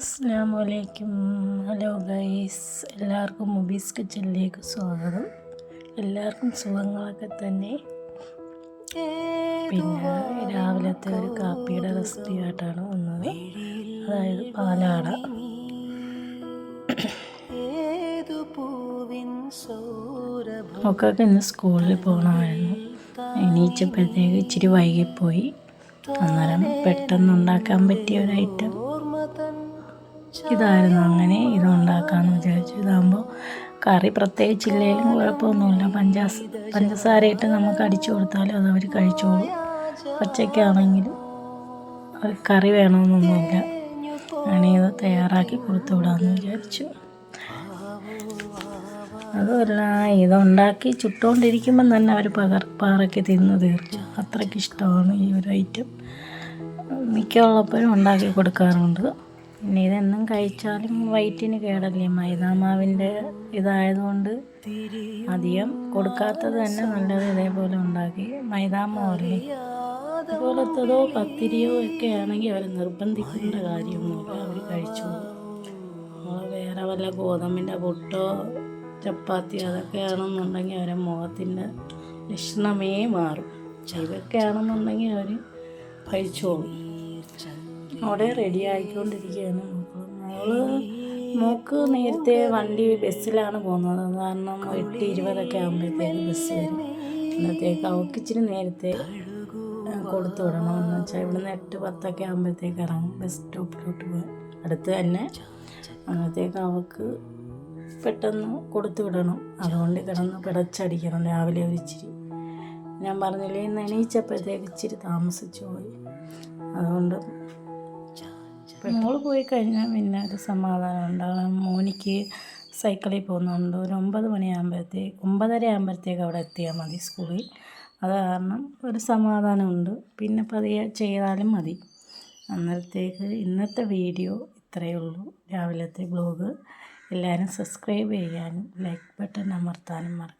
അസ്സാം വലൈക്കും hello guys എല്ലാവർക്കും മുബീസ് കിച്ചണിലേക്ക് സ്വാഗതം. എല്ലാവർക്കും സുഖങ്ങളൊക്കെ തന്നെ. പിന്നെ രാവിലത്തെ ഒരു കാപ്പിയുടെ റെസിപ്പി ആയിട്ടാണ് വന്നത്. അതായത് പാലാട മക്കൾക്ക് ഇന്ന് സ്കൂളിൽ പോകണമായിരുന്നു. എണീച്ചപ്പോഴത്തേക്ക് ഇച്ചിരി വൈകിപ്പോയി. അന്നേരം പെട്ടെന്ന് ഉണ്ടാക്കാൻ പറ്റിയ ഒരു ഐറ്റം. ഇതായിരുന്നു അങ്ങനെ ഇത് ഉണ്ടാക്കാമെന്ന് വിചാരിച്ചു. ഇതാകുമ്പോൾ കറി പ്രത്യേകിച്ചില്ലെങ്കിലും കുഴപ്പമൊന്നുമില്ല. പഞ്ചാസ പഞ്ചസാരയിട്ട് നമുക്ക് അടിച്ചു കൊടുത്താലും അത് അവർ കഴിച്ചോളും. ഒച്ചയ്ക്കാണെങ്കിലും അവർ കറി വേണമെന്നൊന്നുമില്ല. അങ്ങനെ ഇത് തയ്യാറാക്കി കൊടുത്തു വിടാമെന്ന് വിചാരിച്ചു. അതുമല്ല ഇതുണ്ടാക്കി ചുട്ടുകൊണ്ടിരിക്കുമ്പം തന്നെ അവർ പകർ പാറയ്ക്ക് തിന്ന് തീർച്ചു അത്രയ്ക്ക് ഇഷ്ടമാണ് ഈ ഒരു ഐറ്റം മിക്കുള്ളപ്പോഴും ഉണ്ടാക്കി കൊടുക്കാറുണ്ട്. പിന്നെ ഇതെന്നും കഴിച്ചാലും വയറ്റിന് കേടല്ലേ? മൈദാമാവിന്റെ ഇതായതുകൊണ്ട് അധികം കൊടുക്കാത്തത് തന്നെ നല്ലത് ഇതേപോലെ ഉണ്ടാക്കി മൈദാമാവല്ലേ അതുപോലത്തതോ പത്തിരിയോ ഒക്കെ ആണെങ്കിൽ അവർ നിർബന്ധിക്കേണ്ട കാര്യമൊന്നുമില്ല. അവർ കഴിച്ചു വേറെ വല്ല ഗോതമ്പിന്റെ പുട്ടോ ചപ്പാത്തി അതൊക്കെയാണെന്നുണ്ടെങ്കിൽ അവരെ മുഖത്തിന്റെ ലക്ഷണമേ മാറും. ഇതൊക്കെ ആണെന്നുണ്ടെങ്കിൽ അവർ കഴിച്ചോളും അവിടെ റെഡി ആയിക്കൊണ്ടിരിക്കുകയാണ്. മോൾ മോക്ക് നേരത്തെ വണ്ടി ബസ്സിലാണ് പോകുന്നത്. കാരണം എട്ട് ഇരുപതൊക്കെ ആകുമ്പോഴത്തേക്ക് ബസ് വരും. അന്നത്തേക്ക് അവൾക്ക് ഇച്ചിരി നേരത്തെ കൊടുത്തു വിടണം. എന്ന് വെച്ചാൽ ഇവിടുന്ന് എട്ട് പത്തൊക്കെ ആകുമ്പോഴത്തേക്ക് ഇറങ്ങും. ബസ് സ്റ്റോപ്പിലോട്ട് പോകാൻ അടുത്ത് തന്നെ അന്നത്തേക്ക് അവൾക്ക് പെട്ടെന്ന് കൊടുത്തു വിടണം. അതുകൊണ്ട് കിടന്ന് പിടച്ചടിക്കണം. രാവിലെ ഒരു ഇച്ചിരി. ഞാൻ പറഞ്ഞില്ലേ നനയിച്ചപ്പോഴത്തേക്ക് ഇച്ചിരി താമസിച്ചു പോയി. അതുകൊണ്ട് മോൾ പോയി കഴിഞ്ഞാൽ പിന്നെ ഒരു സമാധാനം ഉണ്ടാകും മോനിക്ക് സൈക്കിളിൽ പോകുന്നുണ്ട്. ഒരു ഒമ്പത് മണിയാകുമ്പോഴത്തേക്ക് ഒമ്പതര ആകുമ്പോഴത്തേക്ക് അവിടെ എത്തിയാൽ മതി സ്കൂളിൽ. അത് കാരണം ഒരു സമാധാനമുണ്ട്. പിന്നെ പതിയെ ചെയ്താലും മതി. അന്നേരത്തേക്ക് ഇന്നത്തെ വീഡിയോ ഇത്രയേ ഉള്ളൂ. രാവിലത്തെ ബ്ലോഗ് എല്ലാവരും സബ്സ്ക്രൈബ് ചെയ്യാനും ലൈക്ക് ബട്ടൺ അമർത്താനും മറക്കും